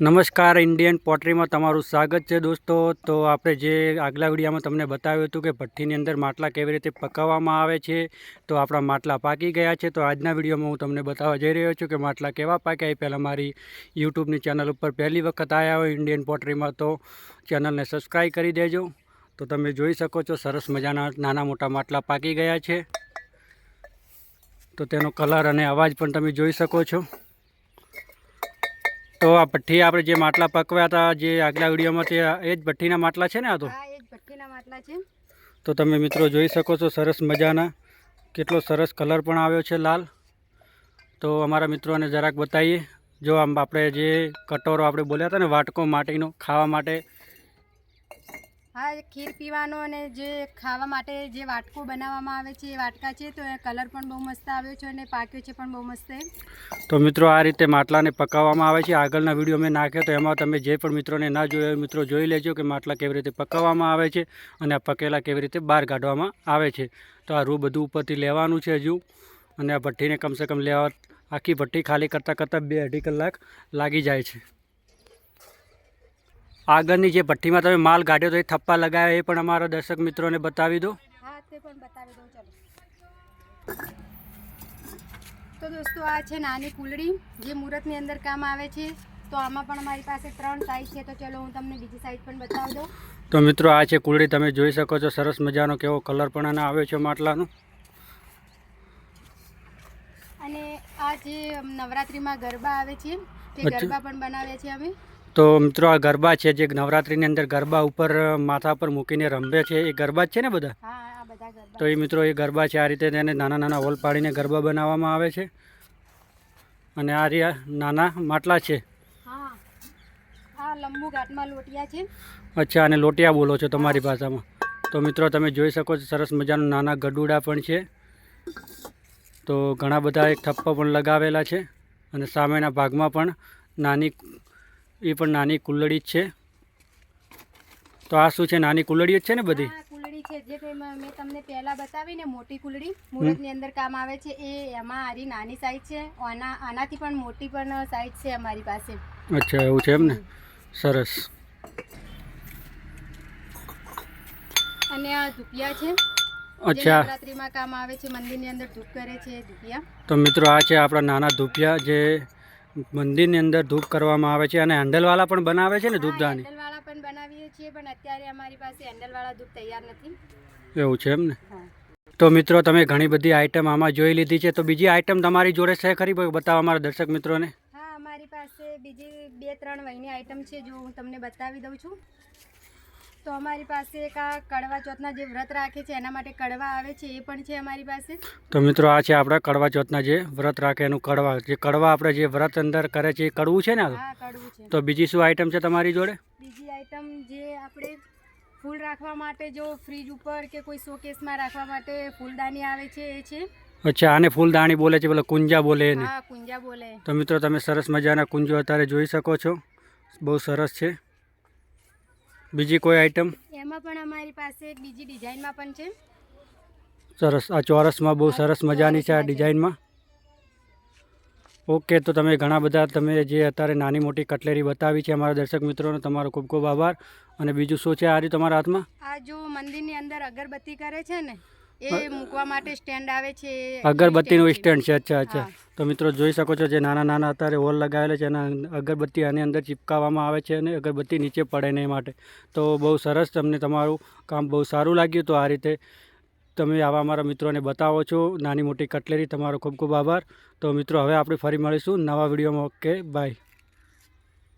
નમસ્કાર, ઇન્ડિયન પોટરીમાં તમારું સ્વાગત છે દોસ્તો. તો આપણે જે આગલા વિડીયામાં તમને બતાવ્યું હતું કે ભઠ્ઠીની અંદર માટલા કેવી રીતે પકાવવામાં આવે છે, તો આપણા માટલા પાકી ગયા છે. તો આજના વિડીયોમાં હું તમને બતાવવા જઈ રહ્યો છું કે માટલા કેવા પાક્યા એ પહેલાં મારી યુટ્યુબની ચેનલ ઉપર પહેલી વખત આવ્યા હોય ઇન્ડિયન પોટરીમાં, તો ચેનલને સબસ્ક્રાઈબ કરી દેજો. તો તમે જોઈ શકો છો, સરસ મજાના નાના મોટા માટલા પાકી ગયા છે. તો તેનો કલર અને અવાજ પણ તમે જોઈ શકો છો. તો આ ભઠ્ઠી આપણે જે માટલા પકવ્યા હતા જે આગલા વિડીયોમાં તે એ જ ભઠ્ઠીના માટલા છે ને આ તો? એ જ ભઠ્ઠીના માટલા છે. તો તમે મિત્રો જોઈ શકો છો સરસ મજાના. કેટલો સરસ કલર પણ આવ્યો છે લાલ. તો અમારા મિત્રોને જરાક બતાવીએ જો આમ આપણે જે કટોરો આપણે બોલ્યા હતા ને વાટકો માટીનો ખાવા માટે હા ખીર પીવાનો અને જે ખાવા માટે જે વાટકો બનાવવામાં આવે છે, એ વાટકા છે, તો એ કલર પણ બહુ મસ્ત આવ્યો છે અને પાક્યો છે પણ બહુ મસ્ત તો મિત્રો, આ રીતે માટલાને પકાવવામાં આવે છે. આગળના વીડિયો મેં નાખ્યો, તો એમાં તમે જે પણ મિત્રોને ના જોયો મિત્રો જોઈ લેજો કે માટલા કેવી રીતે પકાવવામાં આવે છે અને આ પકેલા કેવી રીતે બહાર કાઢવામાં આવે છે. તો આ રૂ બધું ઉપરથી લેવાનું છે હજુ. અને આ ભઠ્ઠીને કમસે કમ લેવા, આખી ભઠ્ઠી ખાલી કરતાં કરતાં બે અઢી કલાક લાગી જાય છે. આગળની જે ભઠ્ઠીમાં તમે માલ કાઢ્યો તો એ થપ્પા લગાવ્યા એ પણ અમારા દર્શક મિત્રોને બતાવી દો. હા તે પણ બતાવી દઉં ચાલો. તો દોસ્તો આ છે નાની કુલડી જે મુહૂર્તની અંદર કામ આવે છે તો આમાં પણ અમારી પાસે ત્રણ સાઈઝ છે. તો ચલો હું તમને બીજી સાઈઝ પણ બતાવી દઉં. તો મિત્રો આ છે કુલડી તમે જોઈ શકો છો સરસ મજાનો કેવો કલર પણ આને આવ્યો છે માટલાનો. અને આ જે નવરાત્રિમાં ગરબા આવે છે તે ગરબા પણ બનાવે છે અમે. તો મિત્રો આ ગરબા છે જે નવરાત્રિની અંદર ગરબા ઉપર માથા પર મૂકીને રમે છે. એ ગરબા જ છે ને બધા? તો એ મિત્રો એ ગરબા છે. આ રીતે તેને નાના નાના હોલ પાડીને ગરબા બનાવવામાં આવે છે. અને આ રહ્યા નાના માટલા છે. અચ્છા અને લોટિયા બોલો છો તમારી ભાષામાં. તો મિત્રો તમે જોઈ શકો છો સરસ મજાના નાના ગડુડા પણ છે. તો ઘણા બધા એક થપ્પા પણ લગાવેલા છે. અને સામેના ભાગમાં પણ નાની એ પણ નાની કુલ્લડી જ છે. તો આ શું છે નાની કુલ્લડી જ છે ને બધી? કુલડી છે. જે મેં તમને પહેલા બતાવીને મોટી કુલડી મુહૂર્તની અંદર કામ આવે છે. એ એમાં આરી નાની સાઈઝ છે. આના આનાથી પણ મોટી પણ સાઈઝ છે અમારી પાસે. અચ્છા એવું છે એમ ને? સરસ. અને આ ધુપિયા છે. અચ્છા. નવરાત્રીમાં કામ આવે છે મંદિરની અંદર ધૂપ કરે છે ધુપિયા. તો મિત્રો આ છે આપણા નાના ધુપિયા જે મંદિરની અંદર ધૂપ કરવામાં આવે છે અને હેન્ડલવાળા પણ બનાવે છે ને ધૂપદાની? હેન્ડલવાળા પણ બનાવીએ છીએ પણ અત્યારે અમારી પાસે હેન્ડલવાળા ધૂપ તૈયાર નથી. એવું છે એમ ને? તો મિત્રો તમે ઘણી બધી આઈટમ આમાં જોઈ લીધી છે. તો બીજી આઈટમ તમારી જોડે છે ખરી બતાવો અમારા દર્શક મિત્રોને. હા અમારી પાસે બીજી બે ત્રણ વહીની આઈટમ છે જો હું તમને બતાવી દઉં છું. તો અમારી પાસે એક આ કડવા ચોથના જે વ્રત રાખે છે એના માટે કડવા આવે છે એ પણ છે અમારી પાસે? તો મિત્રો આ છે આપણા કડવા ચોથના જે વ્રત રાખે એનું કડવા. જે કડવા આપણે જે વ્રત અંદર કરે છે એ કડવું છે ને હા કડવું છે. તો બીજી શું આઈટમ છે તમારી જોડે? બીજી આઈટમ જે આપણે ફૂલ રાખવા માટે જો ફ્રીજ ઉપર કે કોઈ શોકેસમાં રાખવા માટે ફૂલદાની આવે છે એ છે. અચ્છા આને ફૂલદાણી બોલે છે પેલા કુંજા બોલે એને. કુંજા બોલે. તો મિત્રો તમે સરસ મજાના કુંજો અત્યારે જોઈ શકો છો. બહુ સરસ છે. બીજી કોઈ આઈટમ એમાં પણ અમારી પાસે એક બીજી ડિઝાઇનમાં પણ છે. સરસ. આ ચોરસમાં બહુ સરસ મજાની છે આ ડિઝાઇનમાં ઓકે તો તમે ઘણા બધા તમે જે અત્યારે નાની મોટી કટલેરી બતાવી છે અમારા દર્શક મિત્રોનો તમારો ખૂબ ખૂબ આભાર. અને બીજું શું છે આ રહ્યું તમારા હાથમાં? આ જો મંદિરની અંદર અગરબત્તી કરે છે ને એ મૂકવા માટે સ્ટેન્ડ આવે છે અગરબત્તીનું સ્ટેન્ડ છે અચ્છા અચ્છા. તો મિત્રો જોઈ શકો છો જે નાના નાના અત્યારે હોલ લગાવેલા છે એના અગરબત્તી આની અંદર ચિપકાવવામાં આવે છે અને અગરબત્તી નીચે પડે નહીં એ માટે. તો બહુ સરસ તમને તમારું કામ બહુ સારું લાગ્યું તો આ રીતે તમે આવા અમારા મિત્રોને બતાવો છો. નાની મોટી કટલેરી તમારો ખૂબ ખૂબ આભાર. તો મિત્રો હવે આપણે ફરી મળીશું નવા વિડીયોમાં. Okay bye.